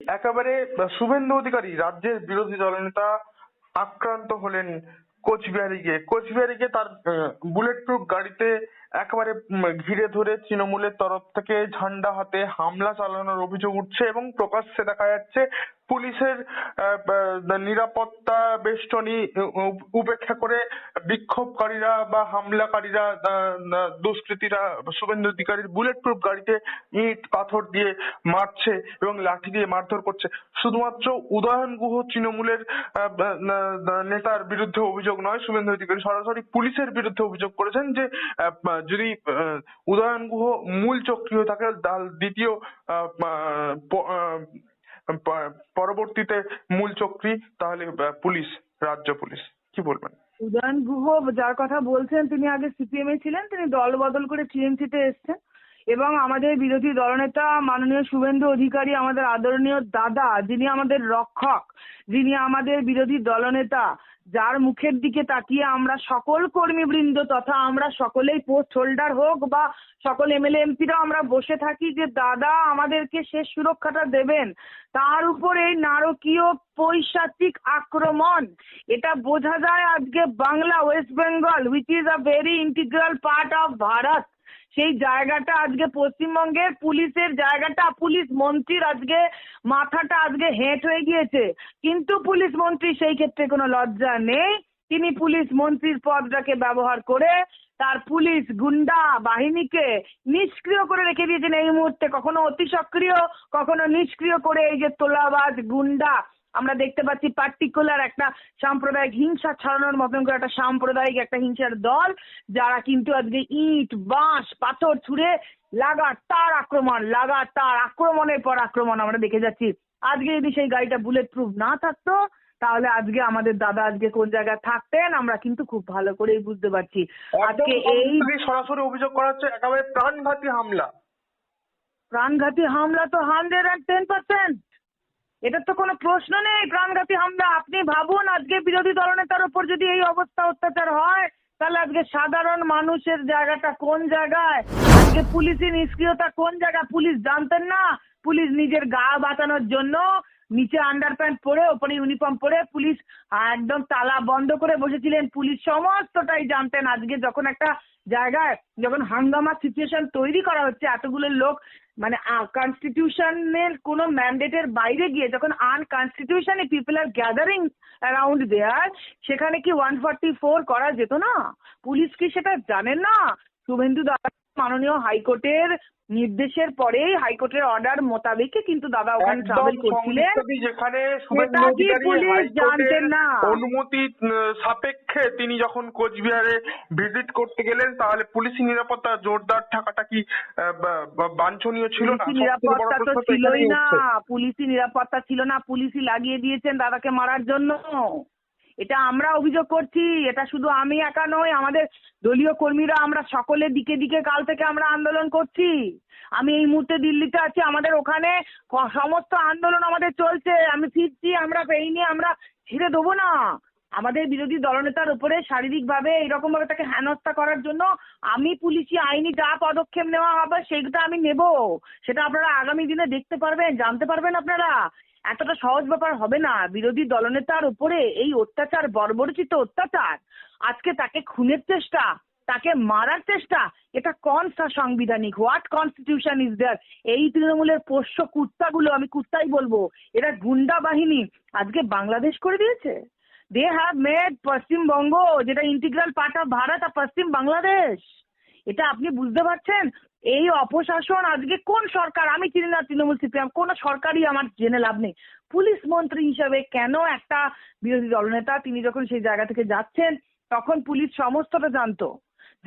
একেবারে শুভেন্দু অধিকারী, রাজ্যের বিরোধী দলনেতা আক্রান্ত হলেন কোচবিহারে গিয়ে কোচবিহারে গিয়ে তার বুলেট প্রুফ গাড়িতে একেবারে ঘিরে ধরে তৃণমূলের তরফ থেকে ঝান্ডা হাতে হামলা চালানোর অভিযোগ উঠছে এবং প্রকাশ্যে দেখা যাচ্ছে পুলিশের নিরাপত্তা বেষ্টনী উপেক্ষা করে বিক্ষোভকারীরা বা হামলাকারীরা দুষ্কৃতীরা, শুভেন্দু অধিকারীর বুলেট প্রুফ গাড়িতে ইট, পাথর দিয়ে মারছে এবং লাঠি দিয়ে মারধর করছে। শুধুমাত্র উদয়ন গুহ তৃণমূলের নেতার বিরুদ্ধে অভিযোগ নয়, শুভেন্দু অধিকারী সরাসরি পুলিশের বিরুদ্ধে অভিযোগ করেছেন যে যদি উদয়ন গুহ মূল চক্রী হয়ে থাকে দ্বিতীয় পরবর্তীতে মূল চক্রী, তাহলে পুলিশ, রাজ্য পুলিশ। কি বলবেন? উদয়ন গুহ, যার কথা বলছেন, তিনি আগে সিপিএম এ ছিলেন, তিনি দল বদল করে টিএমসি তে এসছেন। এবং আমাদের বিরোধী দলনেতা মাননীয় শুভেন্দু অধিকারী, আমাদের আদরণীয় দাদা যিনি আমাদের রক্ষক, যিনি আমাদের বিরোধী দলনেতা, যার মুখের দিকে তাকিয়ে আমরা সকল কর্মীবৃন্দ তথা আমরা সকলেই পোস্ট হোল্ডার হোক বা সকল এমএলএ এমপিরা আমরা বসে থাকি যে দাদা আমাদেরকে শেষ সুরক্ষাটা দেবেন। তার উপর এই নারকীয় পৈশাচিক আক্রমণ, এটা বোঝা যায় আজকে Bangla, West Bengal which is a very integral part of Bharat. সেই জায়গাটা আজকে পশ্চিমবঙ্গের পুলিশের জায়গাটা, পুলিশ মন্ত্রীর আজকে মাথাটা আজকে হেঁট হয়ে গিয়েছে। কিন্তু পুলিশ মন্ত্রী সেই ক্ষেত্রে কোনো লজ্জা নেই। তিনি পুলিশ মন্ত্রীর পদটাকে ব্যবহার করে তার পুলিশ গুন্ডা বাহিনীকে নিষ্ক্রিয় করে রেখে দিয়েছেন। এই মুহূর্তে কখনো অতি সক্রিয়, কখনো নিষ্ক্রিয় করে এই যে তোলাবাজ গুন্ডা আমরা দেখতে পাচ্ছি পার্টিকুলার একটা সাম্প্রদায়িক হিংসা ছড়ানোর মতন করে একটা সাম্প্রদায়িক একটা হিংসার দল যারা কিন্তু আজকে ইট বাঁশ পাথর ছুঁড়ে লাগাতার আক্রমণ লাগাতার আক্রমণের পর আক্রমণ আমরা দেখে যাচ্ছি। আজকে যদি সেই গাড়িটা বুলেট প্রুফ না থাকতো তাহলে আজকে আমাদের দাদা আজকে কোন জায়গায় থাকতেন আমরা কিন্তু খুব ভালো করেই বুঝতে পারছি। আজকে এই সরাসরি অভিযোগ করা হচ্ছে একেবারে প্রাণঘাতী হামলা। প্রাণঘাতী হামলা তো হান্ড্রেড অ্যান্ড টেন পার্সেন্ট এটার তো কোনো প্রশ্ন নেই, প্রাণঘাতী হামলা। আপনি ভাবুন, আজকে বিরোধী দলনেতার ওপর যদি এই অবস্থা অত্যাচার হয়, তাহলে আজকে সাধারণ মানুষের জায়গাটা কোন জায়গায়? আজকে পুলিশি নিষ্ক্রিয়তা কোন জায়গায়? পুলিশ জানতেন না। পুলিশ নিজের গা বাঁচানোর জন্য নিচে আন্ডার প্যান্ট পরে, ওপরে ইউনিফর্ম পরে, পুলিশ একদম তালা বন্ধ করে বসেছিলেন। পুলিশ সমস্তটাই জানতেন আজকে যখন একটা জায়গায় যখন হাঙ্গামা সিচুয়েশন তৈরি করা হচ্ছে, এতগুলো লোক মানে কনস্টিটিউশনের কোনো ম্যান্ডেটের বাইরে গিয়ে যখন unconstitutionally people are gathering around there সেখানে কি ওয়ান ফর্টি ফোর করা যেত না? পুলিশ কি সেটা জানেন না? শুভেন্দু দাদা মাননীয় হাইকোর্টের নির্দেশের পরেই হাইকোর্টের অর্ডার মোতাবেকই কিন্তু দাদা ওখানে ট্রাভেল করছিলেন। যেখানে পুলিশ জানতেন না? অনুমতি সাপেক্ষে তিনি যখন কোচবিহারে ভিজিট করতে গেলেন তাহলে পুলিশি নিরাপত্তা জোরদার থাকাটা কি বাঞ্ছনীয় ছিল না? নিরাপত্তা তো ছিলই না। পুলিশি নিরাপত্তা ছিল না। পুলিশই লাগিয়ে দিয়েছেন দাদাকে মারার জন্য। এটা আমরা অভিযোগ করছি, এটা শুধু আমি একা নই, আমাদের দলীয় কর্মীরা আমরা সকলে দিকে দিকে কাল থেকে আমরা আন্দোলন করছি। আমি এই মুহূর্তে দিল্লিতে আছি, আমাদের ওখানে সমস্ত আন্দোলন আমাদের চলছে, আমি ফিরছি, আমরা এই নিয়ে আমরা ছেড়ে দেবো না। আমাদের বিরোধী দলনেতার উপরে শারীরিকভাবে এরকম ভাবে তাকে হেনস্থা করার জন্য আমি, পুলিশি আইনি যা পদক্ষেপ নেওয়া হবে সেটা আমি নেব। সেটা আপনারা আগামী দিনে দেখতে পারবেন, জানতে পারবেন আপনারা। এতটা সহজ ব্যাপার হবে না। বিরোধী দলনেতার উপরে এই অত্যাচার, বর্বরচিত অত্যাচার, আজকে তাকে খুনের চেষ্টা, তাকে মারার চেষ্টা, এটা কোন সা- সাংবিধানিক। What constitution is there? এই তৃণমূলের পোষ্য কুত্তাগুলো, আমি কুত্তাই বলব, এরা গুন্ডা বাহিনী। আজকে বাংলাদেশ করে দিয়েছে। দে হ্যাভ মেড পশ্চিমবঙ্গ যেটা ইন্টিগ্রাল পার্ট অফ ভারত আর পশ্চিম বাংলাদেশ এটা আপনি বুঝতে পারছেন? এই অপশাসন আজকে কোন সরকার? আমি চিনি না তৃণমূল সিপিএম, কোন সরকারই আমার জেনে লাভ নেই। পুলিশ মন্ত্রী হিসাবে কেন একটা বিরোধী দলনেতা, তিনি যখন সেই জায়গা থেকে যাচ্ছেন, তখন পুলিশ সমস্তটা জানতো।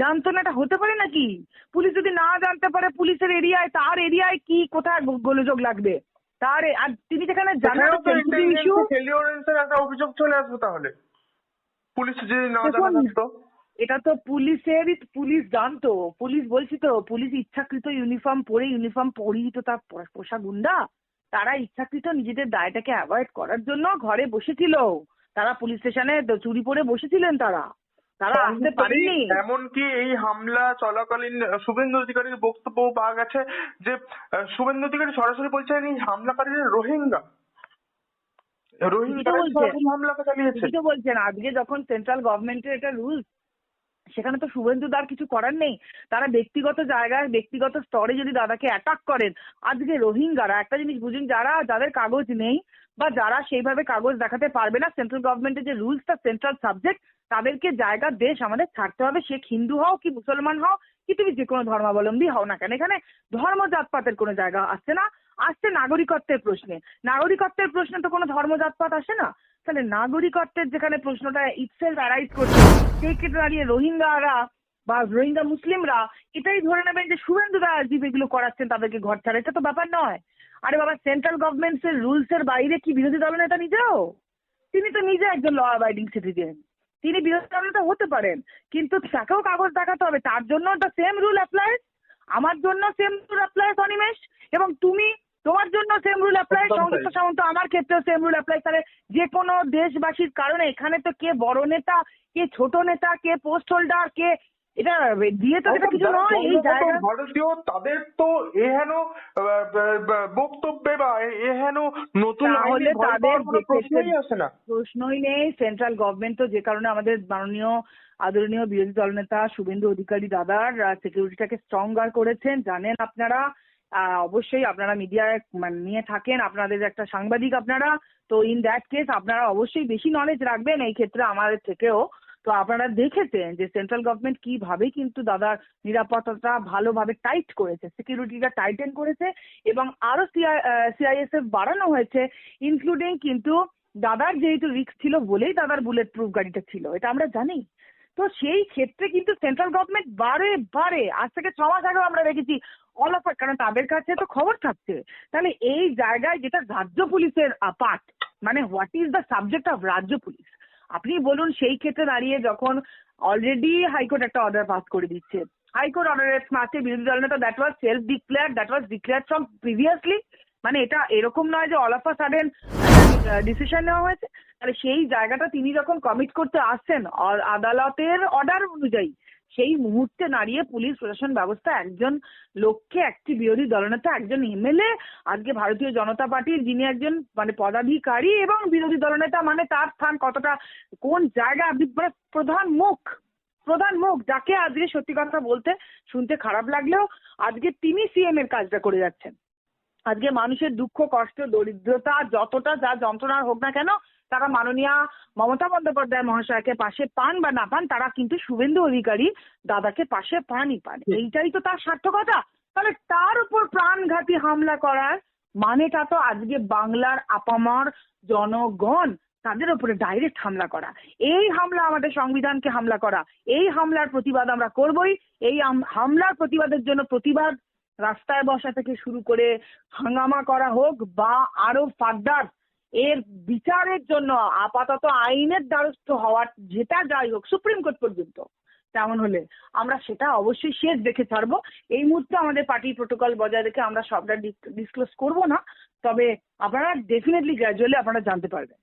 জানতো না, এটা হতে পারে নাকি? পুলিশ যদি না জানতে পারে পুলিশের এরিয়ায়, তার এরিয়ায় কি, কোথায় গোলযোগ লাগবে? তার আর তিনি যেখানে জানার ইস্যু এর একটা অভিযোগ চলে আসবে তাহলে। পুলিশ যদি না জানা দেখুন, এটা তো পুলিশেরই পুলিশ জানতো পুলিশ বলছি তো পুলিশ ইচ্ছাকৃত ইউনিফর্ম পরে ইউনিফর্ম পরেই তো তার পোষা গুন্ডা তারা ইচ্ছাকৃত নিজেদের দায়টাকে অ্যাভয়েড করার জন্য ঘরে বসেছিল। তারা পুলিশ স্টেশনে চুরি পরে বসেছিলেন তারা। তারা আসতে পারেনি। এমনকি এই হামলা চলাকালীন শুভেন্দু অধিকারীর বক্তব্য পাওয়া গেছে যে শুভেন্দু অধিকারী সরাসরি বলছেন এই হামলাকারীরা রোহিঙ্গা। রোহিঙ্গা হামলা চালিয়েছে। বলছেন। আজকে যখন সেন্ট্রাল গভর্নমেন্টের এটা রুলস সেখানে তো শুভেন্দু দার কিছু করার নেই। তারা ব্যক্তিগত জায়গায়, ব্যক্তিগত স্তরে যদি দাদাকে অ্যাটাক করেন, আজকে রোহিঙ্গারা, একটা জিনিস বুঝুন, যারা, যাদের কাগজ নেই বা যারা সেইভাবে কাগজ দেখাতে পারবে না সেন্ট্রাল গভর্নমেন্টের যে রুলসটা সেন্ট্রাল সাবজেক্ট তাদেরকে জায়গা, দেশ আমাদের ছাড়তে হবে। সে হিন্দু হও কি মুসলমান হও, কি তুমি যে কোনো ধর্মাবলম্বী হও না কেন, এখানে ধর্ম জাতপাতের কোনো জায়গা আসছে না। আসছে নাগরিকত্বের প্রশ্নে। নাগরিকত্বের প্রশ্নে তো কোনো ধর্ম জাতপাত আসে না। তাহলে নাগরিকত্বের যেখানে প্রশ্নটা ইটসেলফ অ্যারাইজ করছে সেই ক্ষেত্রে দাঁড়িয়ে রোহিঙ্গারা বা রোহিঙ্গা মুসলিমরা, এটাই ধরে নেবেন যে শুভেন্দু রাজীব এগুলো করাচ্ছেন তাদেরকে ঘর ছাড়া। এটা তো ব্যাপার নয়। আরে বাবা সেন্ট্রাল গভর্নমেন্টস এর রুলস এর বাইরে কি বিরোধী দলনেতা নিজেও? তিনি তো নিজে একজন ল অ্যাবাইডিং সিটিজেন তিনি বিরোধী দলনেতা হতে পারেন, কিন্তু তাকেও কাগজ দেখাতে হবে। তার জন্য দ্য সেম রুল অ্যাপ্লাইজ আমার জন্য সেম রুল অ্যাপ্লাইজ অনিমেষ। এবং তুমি তোমার জন্য সেম রুল অ্যাপ্লাই। সংযুক্ত সামন্ত আমার ক্ষেত্রেও সেম রুল অ্যাপ্লাই তাহলে যে কোনো দেশবাসীর কারণে এখানে তো কে বড় নেতা কে ছোট নেতা কে পোস্ট হোল্ডার কে এটা দিয়ে তো এটা কিছু নয় এই জায়গা। ভারতীয় তাদের তো এহেন বক্তব্যে বা এহেন নতুন তাহলে তাদের প্রশ্নই আসে না। প্রশ্নই নেই। সেন্ট্রাল গভর্নমেন্ট তো যে কারণে আমাদের মাননীয় আদরণীয় বিরোধী দলনেতা শুভেন্দু অধিকারী দাদার সিকিউরিটিটাকে স্ট্রঙ্গার করেছেন। জানেন আপনারা অবশ্যই আপনারা মিডিয়ায় মানে নিয়ে থাকেন। আপনাদের একটা সাংবাদিক আপনারা। তো ইন দ্যাট কেস আপনারা অবশ্যই বেশি নলেজ রাখবেন এই ক্ষেত্রে আমাদের থেকেও। তো আপনারা দেখেছেন যে সেন্ট্রাল গভর্নমেন্ট কীভাবে কিন্তু দাদার নিরাপত্তাটা ভালোভাবে টাইট করেছে সিকিউরিটিটা টাইটেন করেছে এবং আরও সিআইএসএফ বাড়ানো হয়েছে ইনক্লুডিং কিন্তু দাদার যেহেতু রিস্ক ছিল বলেই দাদার বুলেট প্রুফ গাড়িটা ছিল, এটা আমরা জানি। তো সেই ক্ষেত্রে কিন্তু সেন্ট্রাল গভর্নমেন্ট বারে বারে, আজ থেকে ছ মাস আগেও আমরা দেখেছি অল অফ কারণ তাদের কাছে তো খবর থাকছে। তাহলে এই জায়গায় যেটা রাজ্য পুলিশের পার্ট মানে what is the subject of রাজ্য পুলিশ? আপনি বলুন, সেই ক্ষেত্রে দাঁড়িয়ে যখন অলরেডি হাইকোর্ট একটা অর্ডার পাস করে দিচ্ছে। হাইকোর্ট অর্ডারের মাসে বিরোধী দল নেতা that was self declare that was declare from previously মানে এটা এরকম নয় যে all of a sudden decision নেওয়া হয়েছে। তাহলে সেই জায়গাটা তিনি যখন কমিট করতে আসছেন আদালতের অর্ডার অনুযায়ী সেই মুহূর্তে দাঁড়িয়ে পুলিশ প্রশাসন ব্যবস্থা একজন লোককে, একটি বিরোধী দলনেতা একজন এমএলএ, আজকে ভারতীয় জনতা পার্টির যিনি একজন মানে পদাধিকারী এবং বিরোধী দলনেতা মানে তার স্থান কতটা, কোন জায়গা মানে প্রধান মুখ প্রধান মুখ যাকে আজকে সত্যি কথা বলতে শুনতে খারাপ লাগলেও আজকে তিনি সিএম এর কাজটা করে যাচ্ছেন। আজকে মানুষের দুঃখ, কষ্ট, দরিদ্রতা, যতটা যা যন্ত্রণার হোক না কেন তারা মাননীয়া মমতা বন্দ্যোপাধ্যায় মহাশয়কে পাশে পান বা না পান তারা কিন্তু শুভেন্দু অধিকারী দাদাকে পাশে পানই পান। এইটাই তো তার সার্থকতা। তাহলে তার উপর প্রাণঘাতী হামলা করার মানেটা তো আজকে বাংলার আপামর জনগণ তাদের উপরে ডাইরেক্ট হামলা করা। এই হামলা আমাদের সংবিধানকে হামলা করা। এই হামলার প্রতিবাদ আমরা করবই। এই হামলার প্রতিবাদের জন্য প্রতিবাদ রাস্তায় বসা থেকে শুরু করে হাঙ্গামা করা হোক বা আরও ফার্দার এর বিচারের জন্য আপাতত আইনের দ্বারস্থ হওয়ার যেটা যাই হোক সুপ্রিম কোর্ট পর্যন্ত তেমন হলে আমরা সেটা অবশ্যই শেষ দেখে ছাড়বো। এই মুহূর্তে আমাদের পার্টি প্রোটোকল বজায় রেখে আমরা সবটা ডিসক্লোজ করব না। তবে আপনারা ডেফিনেটলি গ্র্যাজুয়ালি আপনারা জানতে পারবেন।